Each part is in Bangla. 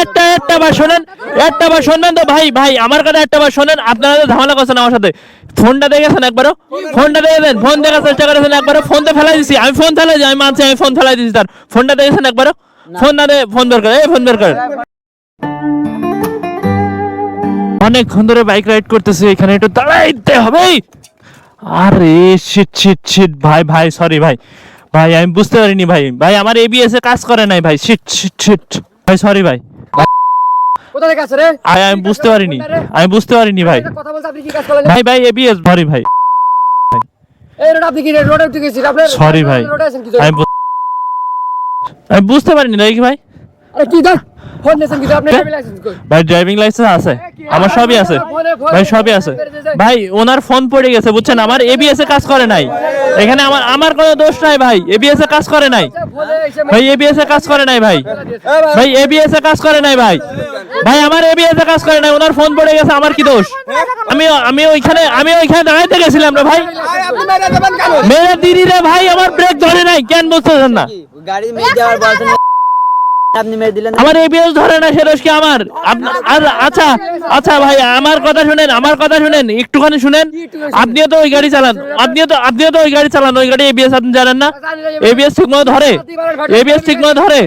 একটা একটা বার শোনেন একটা বার শোনেন তো ভাই ভাই আমার কথা একটা বার শোনেন আপনারা তো ঝামেলা করছেন আমার সাথে। ফোনটা দেখেছেন একবারও? ফোনটা দেখেছেন? ফোন দেখার চেষ্টা করেছেন একবারও? ফোন তো ফেলাই দিছি আমি ফোন ফেলাই দিই আমি মানছি আমি ফোন ফেলাই দিছি তার। ফোনটা দেখেছেন একবারও? ফোন না দে ফোন বের করে এই ফোন বের করে অনেকক্ষণ ধরে বাইক রাইড করতেছি এখানে একটু দাঁড়াইতে হবে। আরে শিট শিট শিট ভাই ভাই সরি ভাই। ভাই আমি বুঝতে পারিনি ভাই। ভাই আমার এবিএস এ কাজ করে নাই ভাই। শিট শিট শিট ভাই সরি ভাই। কোথা থেকে আছে রে? আমি বুঝতে পারিনি। আমি বুঝতে পারিনি ভাই। কথা বলতে আপনি কি কাজ করলেন ভাই ভাই এবিএস সরি ভাই। এই রোড আপনি কি রোডে উঠে গেছেন আপনি সরি ভাই। আমি আমি বুঝতে পারিনি নাকি ভাই। আরে কি দা ফোন নিয়েছেন কি আপনি ড্রাইভিং লাইসেন্স কই? ভাই ড্রাইভিং লাইসেন্স আছে। আমার সবই আছে। ভাই সবই আছে। ভাই ওনার ফোন পড়ে গেছে বুঝছেন? আমার এবিএস এ কাজ করে নাই। এখানে আমার আমার কোনো দোষ নাই ভাই। এবিএস এ কাজ করে নাই। ভাই এবিএস এ কাজ করে নাই ভাই। ভাই। এবিএস এ কাজ করে নাই ভাই। ভাই আমার এবিএস এ কাজ করে নাই ওনার ফোন পড়ে গেছে আমার কি দোষ? আমি আমি ওইখানে আমি ওইখানে দাঁড়াইতে গেছিলাম রে ভাই। মেরে দিদি রে ভাই আমার ব্রেক ধরে নাই কেন বুঝতেছেন না? গাড়ি মেয়ে বলছেন আপনি মেরে দিলেন। আমার এবিএস ধরে না সে কি আমার? আর- আচ্ছা আচ্ছা ভাই আমার কথা শুনেন আমার কথা শুনেন একটুখানি শুনেন। আপনিও তো ওই গাড়ি চালান আপনিও তো আপনিও তো ওই গাড়ি চালান ওই গাড়ি এবিএস আপনি জানেন না? এবিএস ঠিকমতো ধরে। এবিএস ঠিকমতো ধরে।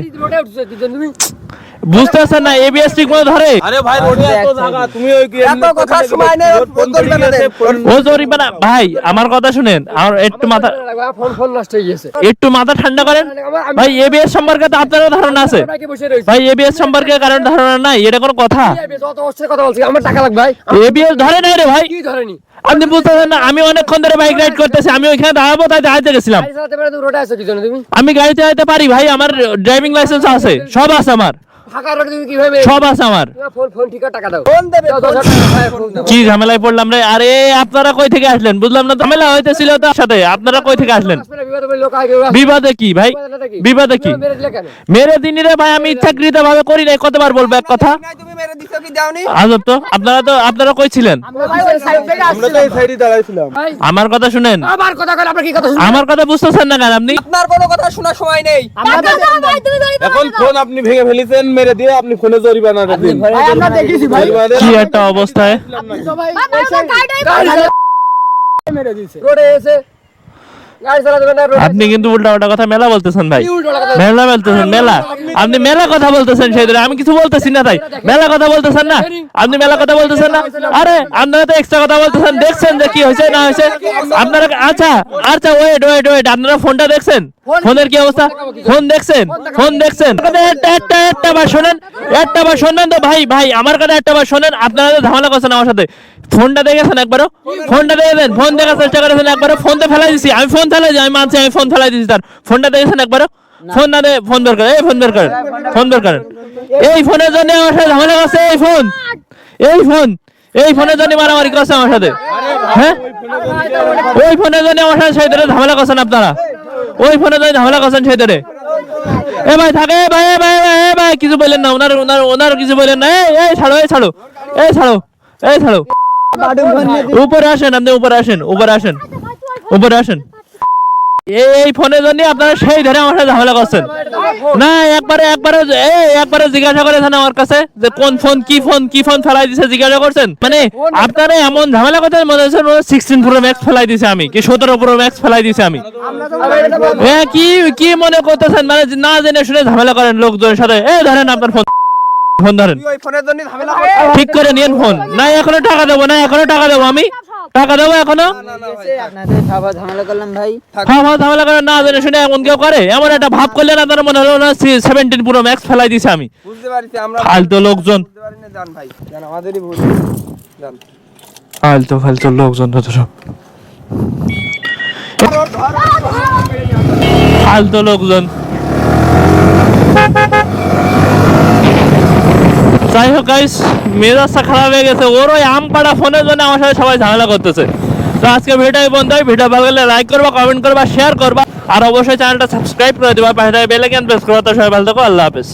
রোডে উঠছে কি জন্য তুমি বুঝতে পারছেন না এবিএস ঠিক মতো ধরে। আরে ভাই রোডে এত জায়গা তুমি ওই এত কথা সময় নেই, ফোন করবে না রে, ফোন ও ভাই আমার কথা শুনেন আমার একটু মাথা ফোন ফোন নষ্ট হয়ে গেছে। একটু মাথা ঠান্ডা করেন। ভাই এবিএস সম্পর্কে তো আপনারও ধারণা আছে। ভাই এবিএস সম্পর্কে কারণ ধারণা নাই এটা কোনো কথা। যত অস্ত্রের কথা বলছি আমার টাকা লাগবে ভাই। এবিএস ধরে নাই রে ভাই। কি ধরেনি? আপনি বুঝতেছেন না আমি অনেকক্ষণ ধরে বাইক রাইড করতেছি আমি ওইখানে দাঁড়াবো তাই দাঁড়াতে গেছিলাম। আমি গাড়ি চালাতে পারি ভাই আমার ড্রাইভিং লাইসেন্স আছে সব আছে আমার। ফাঁকা রোডে তুমি কীভাবে সব আছে আমার। ফোন ফোন ঠিক টাকা দাও। ফোন দেবে, দাও, দশ হাজার টাকা, ভাই, ফোন দাও। কি ঝামেলায় পড়লাম রে? আরে আপনারা কই থেকে আসলেন? বুঝলাম না ঝামেলা হইতেছিল তার সাথে। আপনারা কই থেকে আসলেন? আসবে না, বিপদে পড়লে লোক আগে আসবে। বিবাদে কি ভাই? বিপদে না কি? বিবাদে কি? মেরে দিলে কেন? মেরে দিনই রে ভাই আমি ইচ্ছাকৃত ভাবে করি নাই। কতবার বলব এক কথা? নাই, তুমি মেরে দিছো কি দাওনি? আজব তো। আপনারা তো আপনারা কই ছিলেন? আমরা ওই সাইড থেকে আমরা তো এই সাইডে দাঁড়াইছিলাম। ভাই, আমার কথা শুনেন। আবার কথা আপনার কি কথা আমার কথা বুঝতেছেন না কেন আপনি? আপনার কোনো কথা শোনার সময় নেই। এখন ফোন আপনি ভেঙে ফেলেছেন মেরে দিয়ে আপনি ফোনে জরিমানা দিন ভাই আমরা দেখেছি ভাই জরিমানা কি একটা অবস্থায় রোডে এসে গাড়ি চালাতে পারে না, রোডে আপনি কিন্তু উল্টা উল্টা কথা মেলা বলতেছেন ভাই? মেলা বলতেছেন মেলা। আপনি মেলা কথা বলতেছেন সেই আমি কিছু বলতেছি না তাই মেলা কথা বলতেছেন না। আপনি মেলা কথা বলতেছেন না। আরে আপনারা তো এক্সট্রা কথা বলতেছেন। দেখছেন যে কি হয়েছে না হয়েছে? আপনারা আচ্ছা আচ্ছা ওয়েট ওয়েট ওয়েট আপনারা ফোনটা দেখছেন? ফোনের কি অবস্থা? ফোন দেখছেন? ফোন দেখছেন? একটা একটা একটা বার শোনেন। একটা বার শোনেন তো ভাই ভাই আমার কথা একটা বার শোনেন। আপনারা তো ঝামেলা করছেন আমার সাথে। ফোনটা দেখেছেন একবারও। ফোনটা দেখেছেন ফোন দেখার চেষ্টা করেছেন একবারও। ফোন তো ফেলাই দিছি। আমি ফোন ফেলাই দিই আমি মানছি আমি ফোন ফেলাই দিছি তার। ফোনটা দেখেছেন একবারও। ফোন না ফোন বের করেন এই ফোন বের করেন ফোন বের করেন এই ফোনের জন্য আমার সাথে ঝামেলা করছে। এই ফোন। এই ফোন। এই ফোনের জন্য মারামারি করছে আমার সাথে। হ্যাঁ? ওই ফোনের জন্য আমার সাথে সেই ধরে ঝামেলা করছেন আপনারা। ওই ফোনের জন্য ঝামেলা করছেন সেই ধরে। এ ভাই থাকে ভাই ভাই ভাই, ভাই। কিছু বললেন না। ওনার ওনার ওনার কিছু বললেন না। এই ছাড়ো এই ছাড়ো। এই ছাড়ো। এই ছাড়ো। উপরে আসেন, আপনি উপরে আসেন উপরে আসেন উপরে আসেন। এই ফোনের জন্য আপনারা সেই ধরে আমার সাথে ঝামেলা করছেন। না, একবারে একবারে একবারে জিজ্ঞাসা করেছেন আমার কাছে যে কোন ফোন, কি ফোন কি ফোন ফেলাই দিছে, জিজ্ঞাসা করছেন? মানে আপনারা এমন ঝামেলা করতে মনে হচ্ছে সিক্সটিন প্রো ম্যাক্স ফেলাই দিছে আমি, কি সতেরো প্রো ম্যাক্স ফেলাই দিছে আমি। হ্যাঁ কি কি মনে করতেছেন? মানে না জেনে শুনে ঝামেলা করেন লোকজনের সাথে। এই, ধরেন আপনার ফোন। ফোন ধরেন। ঠিক করে নিন ফোন। না এখনও টাকা দেবো না এখনও টাকা দেবো আমি টাকা দেবো এখনও? আপনাদের ঝামেলা করলাম ভাই। হ্যাঁ না জেনে শুনে এমন কেউ করে? এমন একটা ভাব করলেন আপনার মনে হলো না সেভেন্টিন পুরো ম্যাক্স ফেলাই দিছে আমি। বুঝতে পারছি আমরা ফালতু লোকজন। বুঝতে পারি না জান ভাই জান আমাদেরই ভুল। জান ফালতু ফালতু লোকজন যত সব। ফালতু লোকজন। যাই হোক গাইস মেজাজটা খারাপ হয়ে গেছে। ওর ওই আম পাড়া ফোনের জন্য আমার সাথে সবাই ঝামেলা করতেছে। তো আজকে ভিডিওটাই বন্ধ হয় ভিডিও ভালো লাগলে লাইক করবা কমেন্ট করবা শেয়ার করবা। আর অবশ্যই চ্যানেলটা সাবস্ক্রাইব করে দেবা। পাশে বেল আইকন প্রেস করবা। তো সবাই ভালো থাকো, আল্লাহ হাফেজ।